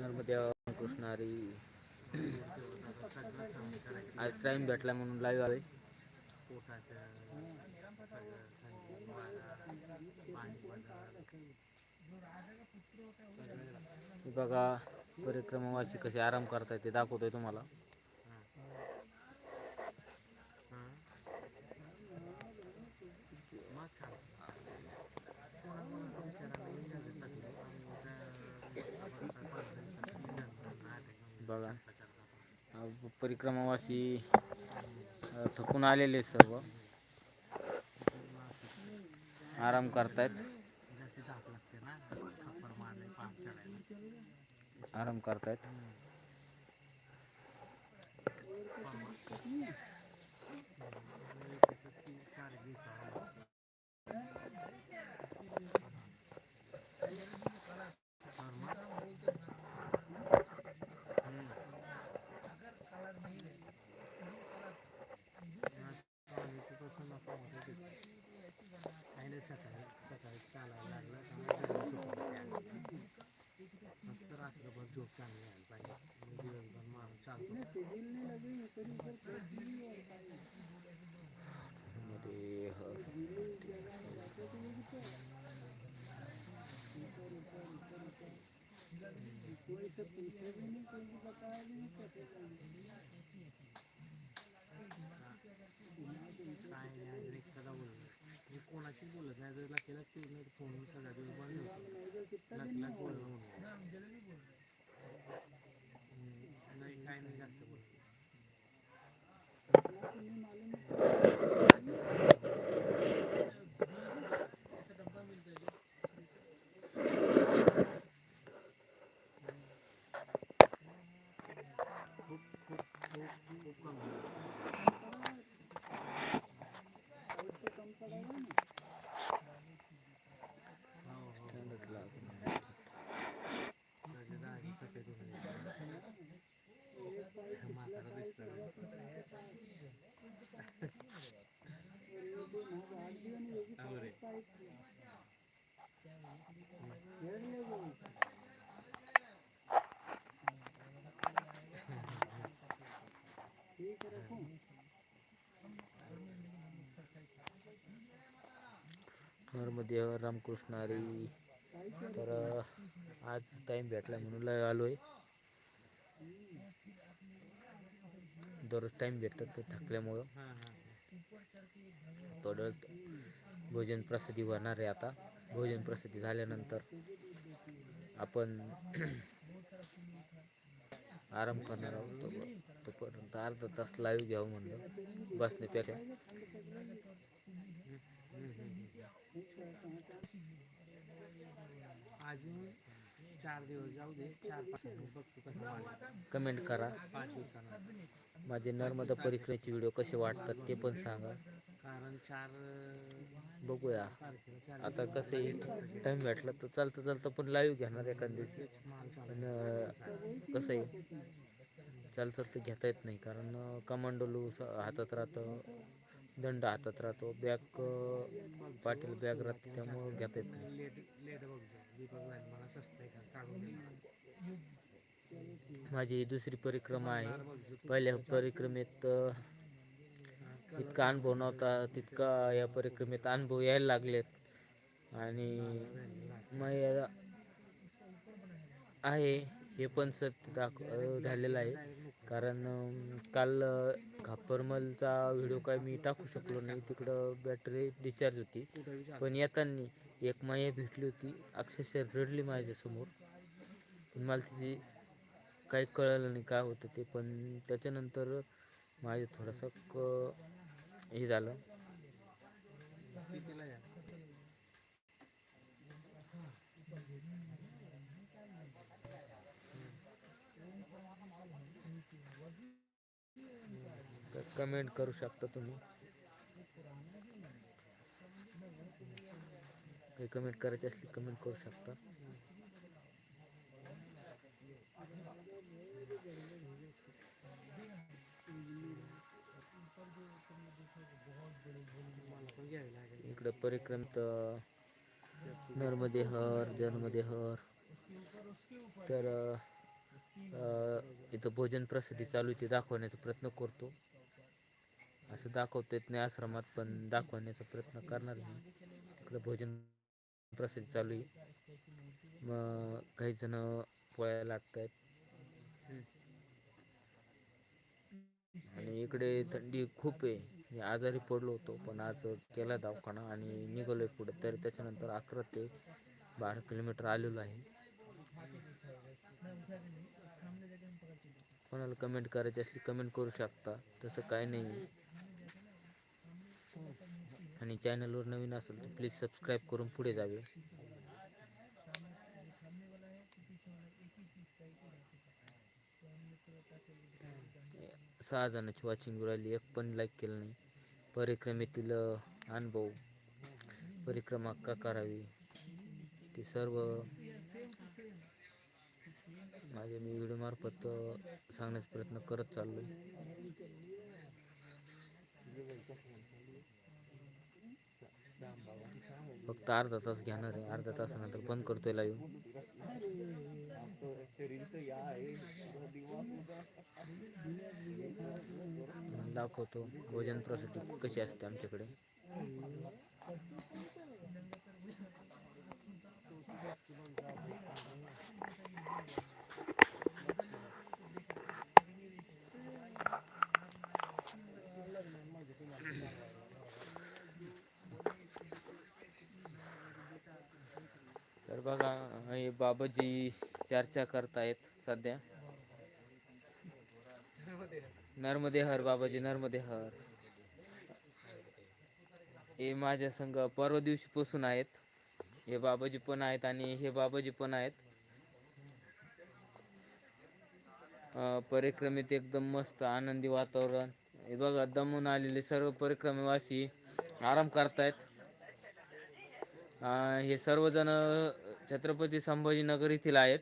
नर्मदे कृष्णारी. आज टाइम भेटला म्हणून लाईव्ह आले बघा परिक्रमावासी कसे आराम करताय ते दाखवतोय तुम्हाला. बघा. परिक्रमावासी थकून आलेले सर्व. आराम करतायत. आराम करतायत. रात्रभर झोप चांगली पाहिजे दिवसभर माणूस चालतो काय नाही आणि एखादा बोललो मी कोणाशी बोलत नाही. जर लक्षात पूर्ण फोन सगळ्या दिवस बंद होतो. बोललो म्हणून. नाही काय नाही जास्त बोलत खूप खूप खूप खूप कमी हो हो थंडच लागते. त्याच्या जागी सफेद होऊन गेलं. म्हातारं दिसतं. हो रे. नर्मदे रामकृष्ण हरी तर आज टाइम भेटला म्हणून आलो आलोय. दररोज टाइम भेटत ते थकल्यामुळं. थोडं भोजन प्रसिद्धी होणार आहे आता. भोजन प्रसिद्धी झाल्यानंतर आपण आराम करणार आहोत. तो- तोपर्यंत अर्धा तास लाईव्ह घ्यावं म्हणलं बसण्यापेक्षा. अजून चार दिवस जाऊ दे चार पाच दिवस बघतो कसं वाढलं कमेंट करा. पाच माझे नर्मदा परिक्रमेचे व्हिडिओ कसे वाटतात ते पण सांगा. कारण चार अं, बघूया. तारखेला चार आता कसं आहे टाईम भेटला तर चालतं चालतं पण लाईव्ह घेणार एखाद्या दिवशी. दिवस माल चालू पण अं, कसं आहे चाल चालतं घेता येत नाही. कारण कमांडोलू हातात राहतं दंड हातात राहतो बॅग पाटील बॅग राहते त्यामुळं घेता येत नाही. लेट लेट बघतो मला स्वस्त आहे काढून माझी दुसरी परिक्रमा आहे. पहिल्या परिक्रमेत इतका अनुभव नव्हता तितका या परिक्रमेत अनुभव यायला लागलेत. आणि मग आहे हे पण सत्य दाख झालेलं आहे. कारण काल अं, खापरमलचा व्हिडिओ काय मी टाकू शकलो नाही. तिकडं बॅटरी डिस्चार्ज होती. पण येताना एक माया भेटली होती अक्षरशः रडली माझ्यासमोर. पण मला तिची काही कळलं नाही काय होतं ते पण त्याच्यानंतर माझं थोडंसं क हे झालं. कमेंट करू शकता तुम्ही. काही कमेंट करायची असली कमेंट करू शकता. इकडं परिक्रमित नर्मदे हर नर्मदे हर. तर इथं भोजन प्रसिद्धी चालू आहे ते दाखवण्याचा प्रयत्न करतो. असं दाखवता येत नाही आश्रमात पण दाखवण्याचा प्रयत्न करणार मी. तिकडं भोजन प्रसिद्ध चालू आहे. मग काही जण पोळ्या लागत आहेत आणि इकडे थंडी खूप आहे. मी आजारी पडलो होतो पण आज केला दवाखाना आणि निघालोय पुढे. तरी त्याच्यानंतर अकरा ते बारा किलोमीटर आलेलो आहे. कोणाला कमेंट करायची असली कमेंट करू शकता. तसं काय नाही. आणि चॅनलवर नवीन असेल तर प्लीज सबस्क्राईब करून पुढे जावे. सहा जणांची वॉचिंग राहिली एक पण लाईक केलं नाही. परिक्रमेतील अनुभव परिक्रमा का करावी. ते सर्व माझे मी व्हिडिओ मार्फत सांगण्याचा प्रयत्न करत चाललो फक्त अर्धा तास घेणार आहे. अर्धा तासानंतर बंद करतोय लाईव्ह दाखवतो भोजन प्रसिद्धी कशी असते आमच्याकडे. तर बघा हे बाबाजी चर्चा करतायत सध्या. नर्मदे हर बाबाजी नर्मदे हर हे माझ्या संघ परवा दिवशी पासून आहेत. हे बाबाजी पण आहेत आणि हे बाबाजी पण आहेत. परिक्रमेत एकदम मस्त आनंदी वातावरण. हे बघा दमून आलेले सर्व परिक्रमेवासी आराम करतायत. हे सर्वजण छत्रपती संभाजीनगर येथील आहेत.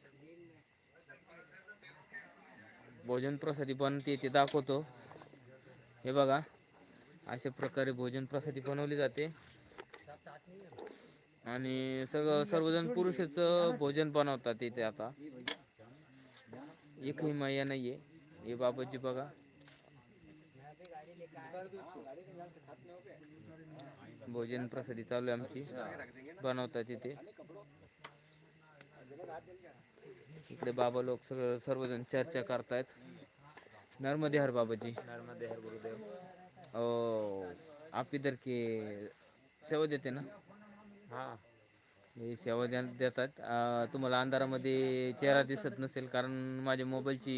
भोजन प्रसादी बनते ते दाखवतो. हे बघा अशा प्रकारे भोजन प्रसादी बनवली जाते. आणि सर्व सर्वजण पुरुषच भोजन बनवतात इथे आता. एकही मैया नाहीये. हे बाबाजी बघा. भोजन प्रसादी चालू आहे आमची. बनवतात इथे. इकडे बाबा लोक सगळं सर्वजण चर्चा करतायत. नर्मदे हर बाबाजी. नर्मदे हर गुरुदेव. ओ आप इधर के सेवा देते ना? हां. हे सेवा द्या- देतात. तुम्हाला अंधारामध्ये चेहरा दिसत नसेल कारण माझ्या मोबाईलची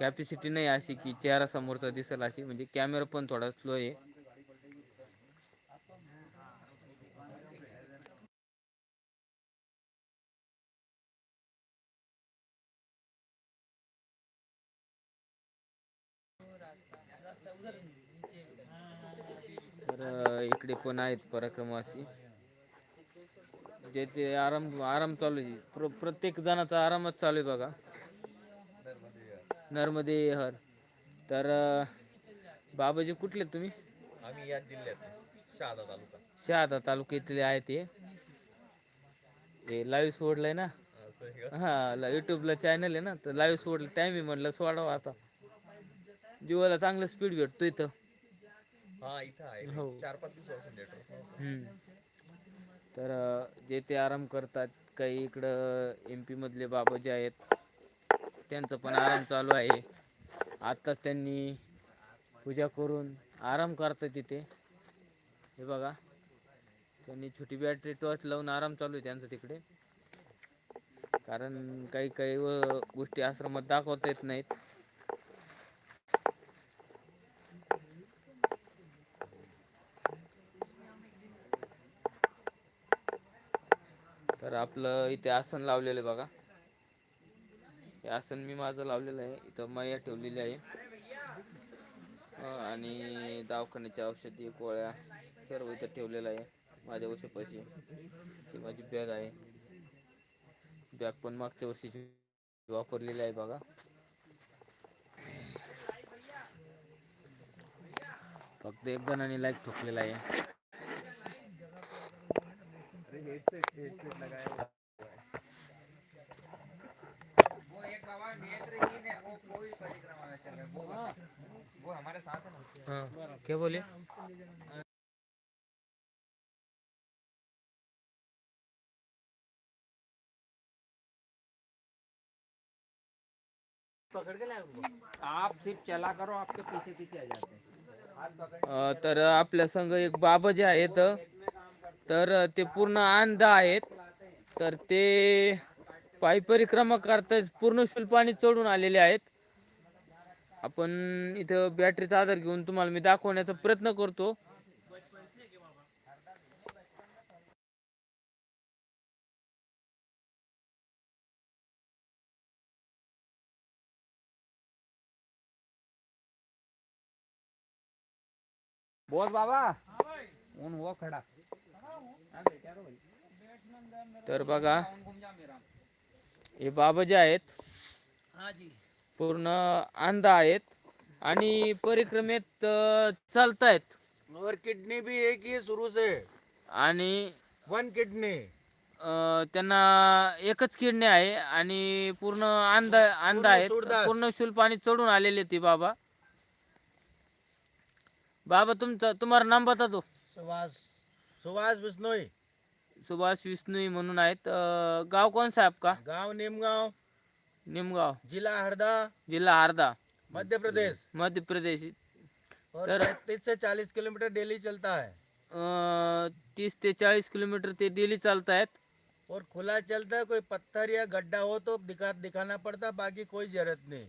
कॅपॅसिटी नाही अशी की चेहरा समोरचा दिसेल अशी. म्हणजे कॅमेरा पण थोडा स्लो आहे तर अं, इकडे पण आहेत पराक्रमवासी जे ते आराम आराम चालू आहे. प्र प्रत्येक जणाचा आरामच चालू आहे बघा. नर्मदे हर. तर बाबाजी कुठले तुम्ही? आम्ही याच जिल्ह्यात शहादा तालुका. शहादा तालुक्यातले आहे ते हे. लाईव्ह सोडलंय ना? हे? हा युट्यूबला चॅनल आहे ना? तर लाईव्ह सोडलं टाइम आहे म्हटलं सोडावं आता. जीवाला चांगलं स्पीड भेटतो इथं. हा इथं आहे. चार पाच दिवसापासून नेटवर्क हम्म. तर अं, जे ते आराम करतात काही इकडं एम पी मधले बाबा जे आहेत त्यांचं पण आराम चालू आहे. आत्ताच त्यांनी पूजा करून आराम करतात तिथे. हे बघा. त्यांनी छोटी बॅटरी टॉर्च लावून आराम चालू आहे त्यांचं तिकडे. कारण काही काही व गोष्टी आश्रमात दाखवता येत नाहीत. आपलं इथे आसन लावलेलं आहे बघा. हे आसन मी माझं लावलेलं आहे. इथं मैया ठेवलेली आहे. आणि दवाखान्याच्या औषधी गोळ्या सर्व इथं ठेवलेलं आहे. माझ्या वशापाशी ही माझी बॅग आहे. बॅग पण मागच्या वर्षीची वापरलेली आहे बघा. फक्त एक जणांनी लाईक ठोकलेला आहे. हेडसेट हेडसेट लगाया हाँ क्या बोले? आप सिर्फ चला करो आपके पीछे पीछे आ जाते हैं। पकड़ तर आपल्या संघ एक बाबा जे आहेत तर ते पूर्ण अंध आहेत. तर ते पायी परिक्रमा करताच पूर्ण शुल्पाने चढून आलेले आहेत. आपण इथं बॅटरीचा आधार घेऊन तुम्हाला मी दाखवण्याचा प्रयत्न करतो. बोल बाबा ऊन हो हुआ खड़ा. तर बघा हे बाबा जे आहेत पूर्ण अंध आहेत आणि परिक्रमेत चालतायत. और किडनी भी एक ही है शुरू से आणि वन किडनी. त्यांना एकच किडनी आहे आणि पूर्ण अंध अंध आहेत. सूरदास. पूर्ण शुल्पाने चढून आलेले ते बाबा. बाबा तुमचा तुम्हाला नाम बता दो सुभाष सुभाष बिश्नोई सुभाष विष्णुई म्हणून आहेत. अ, गाव कौन सा है आपका? गाँव नीमगांव. निमगाव. जिला हरदा. जिल्हा हरदा. मध्य प्रदेश मध्य प्रदेश और सर- पैंतीस से चालीस किलोमीटर डेली चलता है. अ, तीस ते चाळीस किलोमीटर ते डेली चालतायत और खुला चलता है कोई पत्थर या गड्ढा हो तो दिखा दिखाना पड़ता बाकी कोई ज़रूरत नहीं।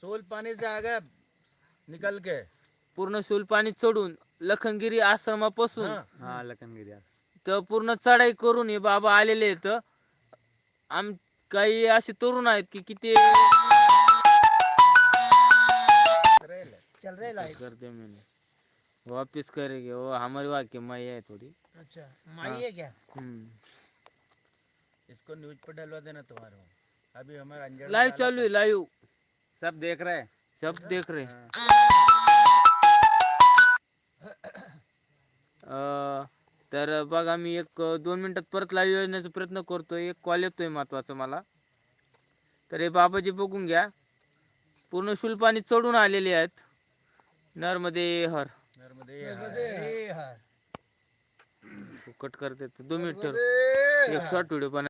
सोल पानी से आ गया निकल के। पूर्ण शुल्पाने चढून लखनगिरी आश्रमापासून. हाँ. हाँ लखनगिरी तर पूर्ण चढाई करून हे बाबा आलेले आहेत. आम काही असे तरुण आहेत की किती रेल है। चल रहे लाइट करते मैंने वापिस करेंगे वो हमारी वाक्य माई है थोड़ी. अच्छा माई है क्या? हम्म. इसको न्यूज पर डलवा देना तुम्हारे वहाँ। अभी हमारा अंजड़ डाला चालू। आहे लाईव्ह सब देख रहे हैं? सब देख रहे हैं. तर बघा मी एक दोन मिनिटात परत लाईव्ह येण्याचा प्रयत्न करतोय. एक कॉल येतोय महत्त्वाचा मला. तर हे बाबाजी बघून घ्या. पूर्ण शुल्पाने चढून आलेले आहेत. नर्मदे हर. नर्मदे हर। कट करते दोन मिनिट. एक शॉर्ट व्हिडिओ पण